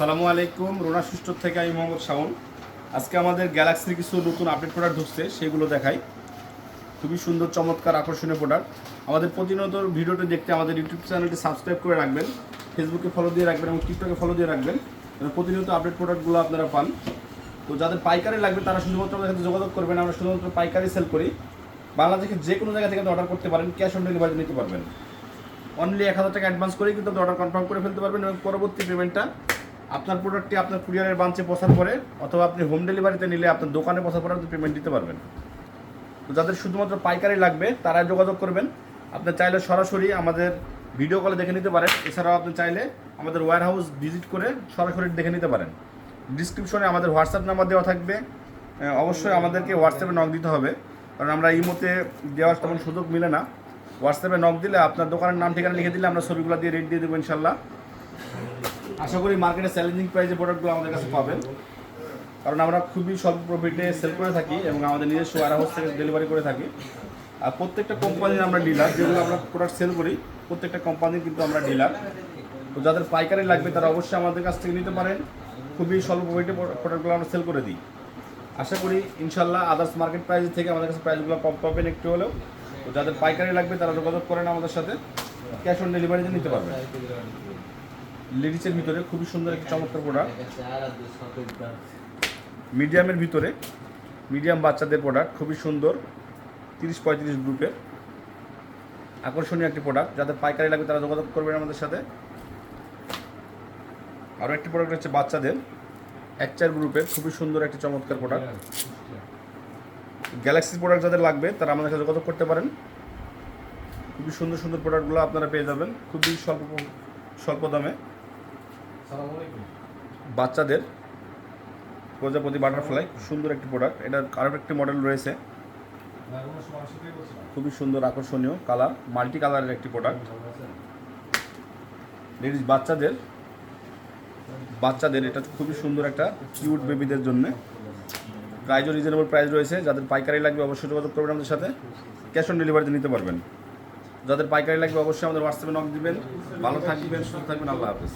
আসসালামু আলাইকুম, রোনা সুস্টোর থেকে আমি মোহাম্মদ শাওন। আজকে আমাদের গ্যালাক্সির কিছু নতুন আপডেট প্রোডাক্ট ঢুকছে, সেগুলো দেখাই। খুবই সুন্দর, চমৎকার, আকর্ষণীয় প্রোডাক্ট আমাদের প্রতিনিয়ত ভিডিওটি দেখতে আমাদের ইউটিউব চ্যানেলটি সাবস্ক্রাইব করে রাখবেন ফেসবুকে ফলো দিয়ে রাখবেন এবং টিকটকে ফলো দিয়ে রাখবেন প্রতিনিয়ত আপডেট প্রোডাক্টগুলো আপনারা পান। তো যাদের পাইকারি লাগবে, তারা শুধুমাত্র আমাদের সাথে যোগাযোগ করবেন, আমরা শুধুমাত্র পাইকারি সেল করি। বাংলাদেশের যে কোনো জায়গা থেকে অর্ডার করতে পারেন ক্যাশ অন ডেলিভারি নিতে পারবেন। অনলি এক হাজার টাকা অ্যাডভান্স করে কিন্তু অর্ডার কনফার্ম করে ফেলতে পারবেন এবং পরবর্তী পেমেন্টটা আপনার প্রোডাক্টটি আপনার কুরিয়ারের বাঞ্চে পৌঁছার পরে অথবা আপনি হোম ডেলিভারিতে নিলে আপনার দোকানে পৌঁছার পরে আপনি পেমেন্ট দিতে পারবেন। তো যাদের শুধুমাত্র পাইকারি লাগবে তারা যোগাযোগ করবেন। আপনি চাইলে সরাসরি আমাদের ভিডিও কলে দেখে নিতে পারেন। এছাড়াও আপনি চাইলে আমাদের ওয়্যার হাউস ভিজিট করে সরাসরি দেখে নিতে পারেন। ডিসক্রিপশনে আমাদের হোয়াটসঅ্যাপ নাম্বার দেওয়া থাকবে। অবশ্যই আমাদেরকে হোয়াটসঅ্যাপে নক দিতে হবে। কারণ আমরা এই মুহূর্তে দেওয়ার তেমন সুযোগ মিলে না। হোয়াটসঅ্যাপে নক দিলে আপনার দোকানের নাম, ঠিকানা লিখে দিলে আমরা ছবিগুলো দিয়ে রেট দিয়ে দেবো ইনশাল্লাহ আশা করি মার্কেটে চ্যালেঞ্জিং প্রাইসে প্রোডাক্টগুলো আমাদের কাছে পাবেন। কারণ আমরা খুবই স্বল্প প্রফিটে সেল করে থাকি এবং আমাদের নিজস্ব ওয়ার হাউস থেকে ডেলিভারি করে থাকি। আর প্রত্যেকটা কোম্পানির আমরা ডিলার যেগুলো আমরা প্রোডাক্ট সেল করি, প্রত্যেকটা কোম্পানির কিন্তু আমরা ডিলার তো যাদের পাইকারি লাগবে, তারা অবশ্যই আমাদের কাছ থেকে নিতে পারেন। খুবই স্বল্প প্রফিটে প্রোডাক্টগুলো আমরা সেল করে দিই। আশা করি ইনশাল্লাহ আদার্স মার্কেট প্রাইস থেকে আমাদের কাছে প্রাইসগুলো কম পাবেন একটু হলেও। তো যাদের পাইকারি লাগবে, তারা যোগাযোগ করেন আমাদের সাথে। ক্যাশ অন ডেলিভারিতে নিতে পারবেন। লেডিসের ভিতরে খুবই সুন্দর একটি চমৎকার প্রোডাক্ট মিডিয়ামের ভিতরে মিডিয়াম বাচ্চাদের প্রোডাক্ট খুবই সুন্দর তিরিশ পঁয়ত্রিশ গ্রুপে আকর্ষণীয় একটি প্রোডাক্ট যাদের পাইকারি লাগবে তারা যোগাযোগ করবেন আমাদের সাথে। আরও একটি প্রোডাক্ট হচ্ছে বাচ্চাদের এক চার গ্রুপের খুবই সুন্দর একটি চমৎকার প্রোডাক্ট গ্যালাক্সি প্রোডাক্ট যাদের লাগবে তারা আমাদের সাথে যোগাযোগ করতে পারেন। খুবই সুন্দর সুন্দর প্রোডাক্টগুলো আপনারা পেয়ে যাবেন। খুবই স্বল্প স্বল্প দামে। বাচ্চাদের প্রজাপতি বাটারফ্লাই, সুন্দর একটি প্রোডাক্ট এটার আরও একটি মডেল রয়েছে। খুবই সুন্দর, আকর্ষণীয় কালার মাল্টি কালারের একটি প্রোডাক্ট লেডিস বাচ্চাদের বাচ্চাদের, এটা খুবই সুন্দর একটা কিউট বেবিদের জন্য। প্রাইজও রিজনেবল প্রাইস রয়েছে। যাদের পাইকারি লাগবে অবশ্যই যোগাযোগ করবেন আমাদের সাথে। ক্যাশ অন ডেলিভারিতে নিতে পারবেন। যাদের পাইকারি লাগবে অবশ্যই আমাদের হোয়াটসঅ্যাপে নক দিবেন। ভালো থাকবেন, সুস্থ থাকবেন। আল্লাহ হাফেজ।